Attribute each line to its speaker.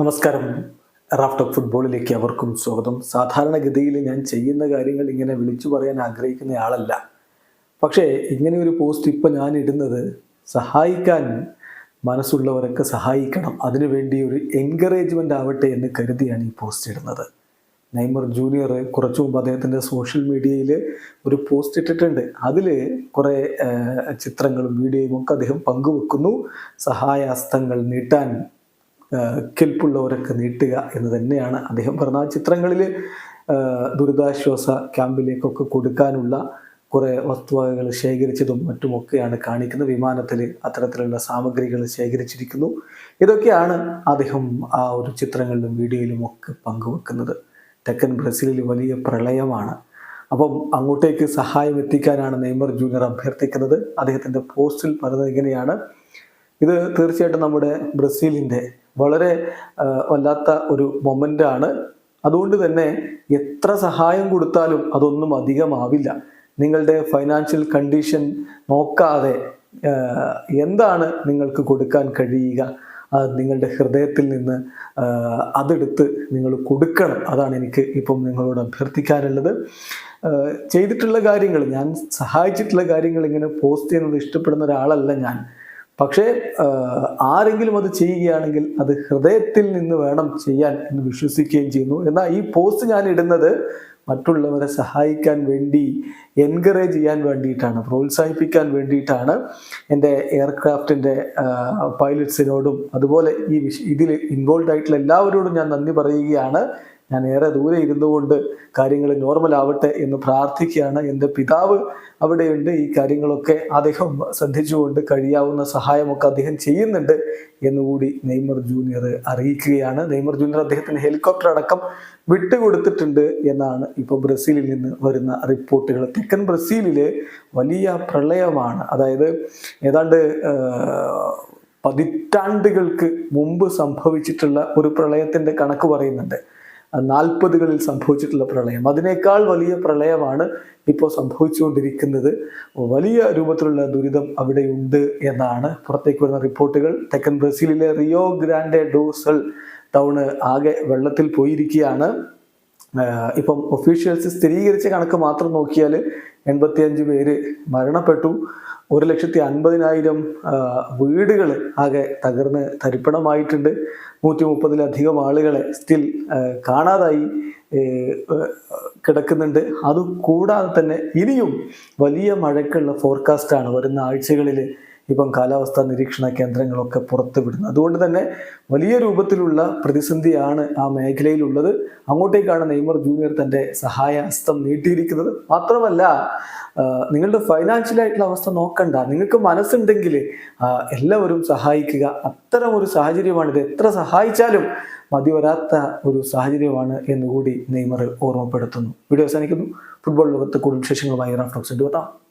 Speaker 1: നമസ്കാരം. Raft of ഫുട്ബോളിലേക്ക് അവർക്കും സ്വാഗതം. സാധാരണഗതിയിൽ ഞാൻ ചെയ്യുന്ന കാര്യങ്ങൾ ഇങ്ങനെ വിളിച്ചു പറയാൻ ആഗ്രഹിക്കുന്ന ആളല്ല. പക്ഷേ ഇങ്ങനെ ഒരു പോസ്റ്റ് ഇപ്പം ഞാൻ ഇടുന്നത് സഹായിക്കാൻ മനസ്സുള്ളവരൊക്കെ സഹായിക്കണം. അതിനുവേണ്ടി ഒരു എൻകറേജ്മെന്റ് ആവട്ടെ എന്ന് കരുതിയാണ് ഈ പോസ്റ്റ് ഇടുന്നത്. നെയ്മർ ജൂനിയർ കുറച്ചു മുമ്പ് അദ്ദേഹത്തിന്റെ സോഷ്യൽ മീഡിയയിൽ ഒരു പോസ്റ്റ് ഇട്ടിട്ടുണ്ട്. അതിൽ കുറേ ചിത്രങ്ങളും വീഡിയോയും ഒക്കെ അദ്ദേഹം പങ്കുവെക്കുന്നു. സഹായഹസ്തങ്ങൾ നീട്ടാൻ കെൽപ്പുള്ളവരൊക്കെ നീട്ടുക എന്ന് തന്നെയാണ് അദ്ദേഹം പറഞ്ഞ ആ ചിത്രങ്ങളിൽ ദുരിതാശ്വാസ ക്യാമ്പിലേക്കൊക്കെ കൊടുക്കാനുള്ള കുറേ വസ്തുവകകൾ ശേഖരിച്ചതും മറ്റുമൊക്കെയാണ് കാണിക്കുന്നത്. വിമാനത്തിൽ അത്തരത്തിലുള്ള സാമഗ്രികൾ ശേഖരിച്ചിരിക്കുന്നു. ഇതൊക്കെയാണ് അദ്ദേഹം ആ ഒരു ചിത്രങ്ങളിലും വീഡിയോയിലും ഒക്കെ പങ്കുവെക്കുന്നത്. തെക്കൻ ബ്രസീലിൽ വലിയ പ്രളയമാണ്. അപ്പം അങ്ങോട്ടേക്ക് സഹായം എത്തിക്കാനാണ് നെയ്മർ ജൂനിയർ അഭ്യർത്ഥിക്കുന്നത്. അദ്ദേഹത്തിന്റെ പോസ്റ്റിൽ പറഞ്ഞത് ഇങ്ങനെയാണ്. ഇത് തീർച്ചയായിട്ടും നമ്മുടെ ബ്രസീലിന്റെ വളരെ വല്ലാത്ത ഒരു മൊമെന്റ് ആണ്. അതുകൊണ്ട് തന്നെ എത്ര സഹായം കൊടുത്താലും അതൊന്നും അധികമാവില്ല. നിങ്ങളുടെ ഫൈനാൻഷ്യൽ കണ്ടീഷൻ നോക്കാതെ എന്താണ് നിങ്ങൾക്ക് കൊടുക്കാൻ കഴിയുക? നിങ്ങളുടെ ഹൃദയത്തിൽ നിന്ന് അതെടുത്ത് നിങ്ങൾ കൊടുക്കണം. അതാണ് എനിക്ക് ഇപ്പം നിങ്ങളോട് അഭ്യർത്ഥിക്കാനുള്ളത്. ചെയ്തിട്ടുള്ള കാര്യങ്ങൾ ഞാൻ സഹായിച്ചിട്ടുള്ള കാര്യങ്ങൾ ഇങ്ങനെ പോസ്റ്റ് ചെയ്യുന്നത് ഇഷ്ടപ്പെടുന്ന ഒരാളല്ല ഞാൻ. പക്ഷേ ആരെങ്കിലും അത് ചെയ്യുകയാണെങ്കിൽ അത് ഹൃദയത്തിൽ നിന്ന് വേണം ചെയ്യാൻ എന്ന് വിശ്വസിക്കുകയും ചെയ്യുന്നു. എന്നാൽ ഈ പോസ്റ്റ് ഞാൻ ഇടുന്നത് മറ്റുള്ളവരെ സഹായിക്കാൻ വേണ്ടി എൻകറേജ് ചെയ്യാൻ വേണ്ടിയിട്ടാണ് പ്രോത്സാഹിപ്പിക്കാൻ വേണ്ടിയിട്ടാണ് എന്റെ എയർക്രാഫ്റ്റിന്റെ പൈലറ്റ്സിനോടും അതുപോലെ ഈ വിഷ ഇതിൽ ഇൻവോൾവ് ആയിട്ടുള്ള എല്ലാവരോടും ഞാൻ നന്ദി പറയുകയാണ്. ഞാൻ ഏറെ ദൂരെ ഇരുന്നുകൊണ്ട് കാര്യങ്ങൾ നോർമൽ ആവട്ടെ എന്ന് പ്രാർത്ഥിക്കുകയാണ്. എന്റെ പിതാവ് അവിടെയുണ്ട്. ഈ കാര്യങ്ങളൊക്കെ അദ്ദേഹം ശ്രദ്ധിച്ചുകൊണ്ട് കഴിയാവുന്ന സഹായമൊക്കെ അദ്ദേഹം ചെയ്യുന്നുണ്ട് എന്നുകൂടി നെയ്മർ ജൂനിയർ അറിയിക്കുകയാണ്. നെയ്മർ ജൂനിയർ അദ്ദേഹത്തിന് ഹെലികോപ്റ്റർ അടക്കം വിട്ടുകൊടുത്തിട്ടുണ്ട് എന്നാണ് ഇപ്പോൾ ബ്രസീലിൽ നിന്ന് വരുന്ന റിപ്പോർട്ടുകൾ. തെക്കൻ ബ്രസീലിലെ വലിയ പ്രളയമാണ്. അതായത് ഏതാണ്ട് പതിറ്റാണ്ടുകൾക്ക് മുമ്പ് സംഭവിച്ചിട്ടുള്ള ഒരു പ്രളയത്തിന്റെ കണക്ക് പറയുന്നുണ്ട്. നാൽപ്പതുകളിൽ സംഭവിച്ചിട്ടുള്ള പ്രളയം. അതിനേക്കാൾ വലിയ പ്രളയമാണ് ഇപ്പോൾ സംഭവിച്ചുകൊണ്ടിരിക്കുന്നത്. വലിയ രൂപത്തിലുള്ള ദുരിതം അവിടെയുണ്ട് എന്നാണ് പുറത്തേക്ക് വരുന്ന റിപ്പോർട്ടുകൾ. തെക്കൻ ബ്രസീലിലെ റിയോ ഗ്രാൻഡെ ഡോസൽ ടൗണ് ആകെ വെള്ളത്തിൽ പോയിരിക്കുകയാണ്. ഇപ്പം ഒഫീഷ്യൽസ് സ്ഥിരീകരിച്ച കണക്ക് മാത്രം നോക്കിയാൽ എൺപത്തിയഞ്ച് പേര് മരണപ്പെട്ടു. ഒരു ലക്ഷത്തി അൻപതിനായിരം വീടുകൾ ആകെ തകർന്ന് തരിപ്പണമായിട്ടുണ്ട്. നൂറ്റി മുപ്പതിലധികം ആളുകളെ സ്റ്റിൽ കാണാതായി കിടക്കുന്നുണ്ട്. അതുകൂടാതെ തന്നെ ഇനിയും വലിയ മഴയ്ക്കുള്ള ഫോർകാസ്റ്റാണ് വരുന്ന ആഴ്ചകളിൽ ഇപ്പം കാലാവസ്ഥാ നിരീക്ഷണ കേന്ദ്രങ്ങളൊക്കെ പുറത്തു വിടുന്നത് അതുകൊണ്ട് തന്നെ വലിയ രൂപത്തിലുള്ള പ്രതിസന്ധിയാണ് ആ മേഖലയിലുള്ളത്. അങ്ങോട്ടേക്കാണ് നെയ്മർ ജൂനിയർ തന്റെ സഹായഹസ്തം നീട്ടിയിരിക്കുന്നത്. മാത്രമല്ല നിങ്ങളുടെ ഫൈനാൻഷ്യൽ ആയിട്ടുള്ള അവസ്ഥ നോക്കണ്ട. നിങ്ങൾക്ക് മനസ്സുണ്ടെങ്കിൽ എല്ലാവരും സഹായിക്കുക. അത്തരം ഒരു സാഹചര്യമാണിത്. എത്ര സഹായിച്ചാലും മതി വരാത്ത ഒരു സാഹചര്യമാണ് എന്നുകൂടി നെയ്മർ ഓർമ്മപ്പെടുത്തുന്നു. വീഡിയോ അവസാനിക്കുന്നു. ഫുട്ബോൾ ലോകത്ത് കൂടുതൽ വിശേഷങ്ങളുമായി റാഫ്ലോക്സ് എടുത്താം